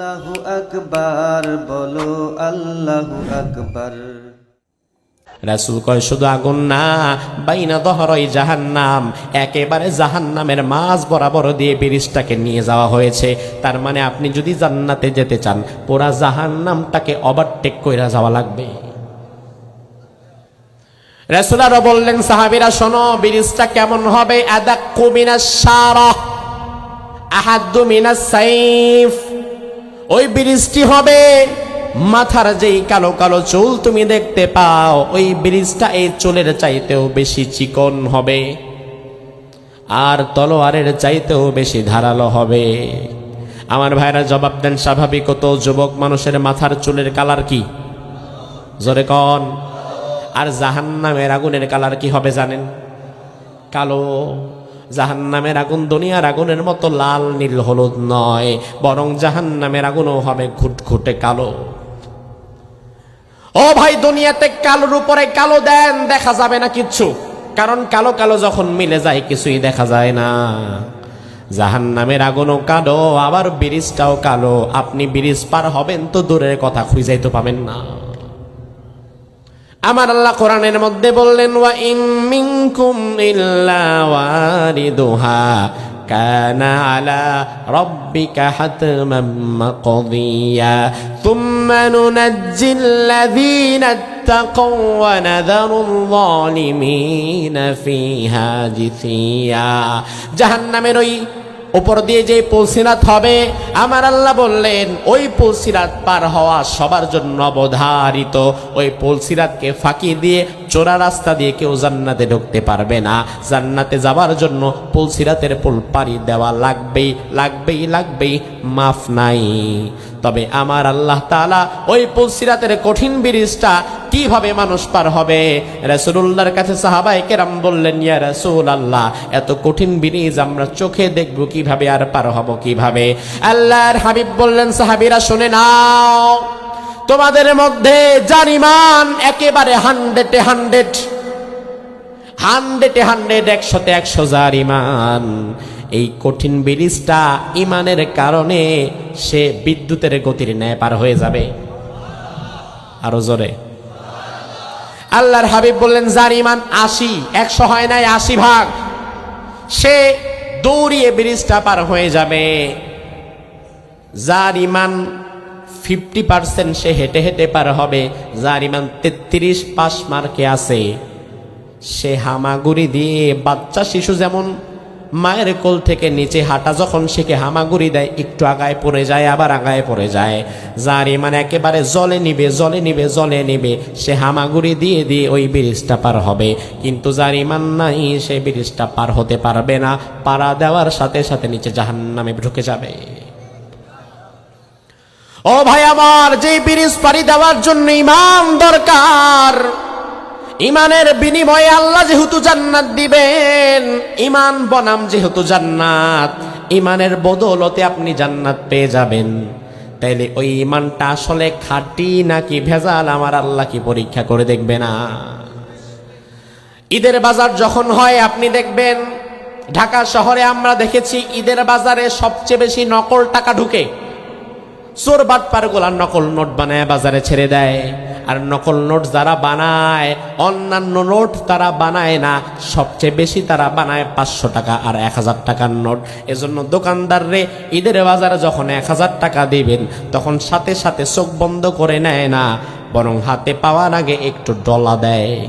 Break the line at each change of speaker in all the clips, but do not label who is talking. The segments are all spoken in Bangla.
আল্লাহু আকবার, বলো আল্লাহু আকবার।
রাসুল কয়, শুধু আগুন না, বাইনা দহরই জাহান্নাম। একেবারে জাহান্নামের মাঝ বরাবর দিয়ে ব্রিজটাকে নিয়ে যাওয়া হয়েছে। তার মানে আপনি যদি জান্নাতে যেতে চান, পুরা জাহান্নামটাকে ওভারটেক কইরা যাওয়া লাগবে। রাসুল আরও বললেন, সাহাবিরা, শোনো, ব্রিজটা কেমন হবে? আদা কুমিনা সারা আহাদ্দু মিনাস সাইফ ওই ব্রিজটি হবে মাথার যেই কালো কালো চুল তুমি দেখতে পাও, ওই ব্রিজটা এই চুলের চাইতেও বেশি চিকন হবে আর তলোয়ারের চাইতেও বেশি ধারালো হবে। আমার ভাইরা, জবাব দেন স্বাভাবিকত যুবক মানুষের মাথার চুলের কালার কি? জোরে কন। আর জাহান্নামের আগুনের কালার কি হবে জানেন? কালো। জাহান্নামের আগুন দুনিয়ার আগুনের মতো লাল, নীল, হলুদ নয়, বরং জাহান্নামের আগুনও হবে ঘুটঘুটে কালো। ও ভাই, দুনিয়াতে কালোর উপরে কালো দেন, দেখা যাবে না কিচ্ছু। কারণ কালো কালো যখন মিলে যায়, কিছুই দেখা যায় না। জাহান নামের আগুনও কালো, আবার ব্রিজটাও কালো। আপনি ব্রিজ পার হবেন তো দূরের কথা খুঁজাই তো পাবেন না। আমার আল্লাহ কোরআনের মধ্যে বললেন ওয়া ইন মিনকুম ইল্লা ওয়ারিদুহা কানা আলা রাব্বিকা হাতমান মাকদিয়া থুম্মা নুনাজ্জিল্লাযীনা اتقوا ونذر الظالمين فيها جثيا জাহান্নামের ওই উপর দিয়ে যে পুলসিরাত হবে, আমার আল্লাহ বললেন, ওই পুলসিরাত পার হওয়া সবার জন্য অবধারিত। ওই পুলসিরাতকে ফাঁকি দিয়ে চোরা রাস্তা দিয়ে কেউ জান্নাতে ঢুকতে পারবে না। জান্নাতে যাবার জন্য পুলসিরাতের পুল পাড়ি দেওয়া লাগবেই লাগবেই লাগবেই, মাফ নাই। তবে আমার আল্লাহ তাআলা ওই পুলসিরাতের কঠিন ব্রিজটা কীভাবে মানুষ পার হবে? রাসূলুল্লাহর কাছে সাহাবায়ে কেরাম বললেন, ইয়া রাসূল আল্লাহ এত কঠিন ব্রিজ আমরা চোখে দেখব কীভাবে আর পার হব কীভাবে? আল্লাহর হাবিব বললেন, সাহাবীরা, শুনে নাও। তোমাদের মধ্যে যার ইমান একেবারে হান্ড্রেডে হান্ড্রেড। হান্ড্রেডে হান্ড্রেড, একশোতে একশো যার ইমান। এই কঠিন ব্রিজটা ইমানের কারণে সে বিদ্যুতের গতির ন্যায় পার হয়ে যাবে। আরও জোরে। আল্লাহর হাবিব বললেন, যার ইমান আশি, একশো হয় নাই, আশি ভাগ। সে দৌড়িয়ে ব্রিজটা পার হয়ে যাবে। যার ইমান ফিফটি পার্সেন্ট সে হেঁটে হেঁটে পার হবে, যার ইমান তেত্রিশ পাস মার্কে আছে। সে হামাগুড়ি দিয়ে বাচ্চা শিশু যেমন মায়ের কোল থেকে নিচে হাঁটা যখন শিখে হামাগুড়ি দেয়, একটু আগায় পড়ে যায়, আবার আগায় পড়ে যায়। যার ইমান একেবারে জলে নিবে জলে নিবে জলে নিবে, সে হামাগুড়ি দিয়ে দিয়ে ওই ব্রিজটা পার হবে। কিন্তু যার ইমান নাই, সে ব্রিজটা পার হতে পারবে না, পাড়া দেওয়ার সাথে সাথে নিচে জাহান্নামে ঢুকে যাবে। ও ভাই আমার যে ব্রিজ পাড়ি দেওয়ার জন্য ইমান দরকার, ইমানের বিনিময়ে আল্লাহ যেহেতু জান্নাত দিবেন, ইমান বনাম যেহেতু জান্নাত, ইমানের বদৌলতে আপনি জান্নাত পেয়ে যাবেন। তাইলে ওই ইমানটা আসলে খাঁটি নাকি ভেজাল, আমার আল্লাহ কি পরীক্ষা করে দেখবে না। ঈদের বাজার যখন হয়, আপনি দেখবেন, ঢাকা শহরে আমরা দেখেছি, ঈদের বাজারে সবচেয়ে বেশি নকল টাকা ঢুকে। চোর বাটপার গোলা নকল নোট বানায় বাজারে ছেড়ে দেয়। আর নকল নোট যারা বানায়, অন্যান্য নোট তারা বানায় না, সবচেয়ে বেশি তারা বানায় পাঁচশো টাকা আর এক হাজার টাকার নোট। এজন্য দোকানদার রে ঈদের বাজারে যখন এক হাজার টাকা দিবেন, তখন সাথে সাথে চোখ বন্ধ করে নেয় না, বরং হাতে পাওয়ার আগে একটু ডলা দেয়।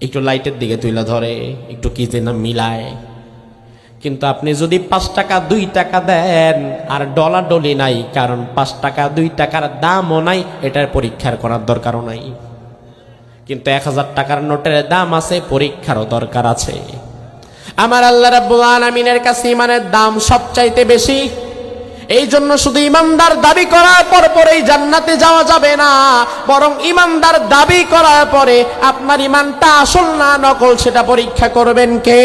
একটু লাইটের দিকে তুলে ধরে, একটু কি যেন মিলায়। কিন্তু আপনি যদি পাঁচ টাকা, দুই টাকা দেন, আর ডলার ডলি নাই, কারণ পাঁচ টাকা, দুই টাকার দামও নাই, এটার পরীক্ষার করার দরকারও নাই। কিন্তু এক হাজার টাকার নোটের দাম আছে, পরীক্ষারও দরকার আছে। আমার আল্লাহ রাব্বুল কাছে ইমানের দাম সবচাইতে বেশি। এই জন্য শুধু ইমানদার দাবি করার পর পরেই জান্নাতে যাওয়া যাবে না, বরং ইমানদার দাবি করার পরে আপনার ইমানটা আসল না নকল, সেটা পরীক্ষা করবেন কে?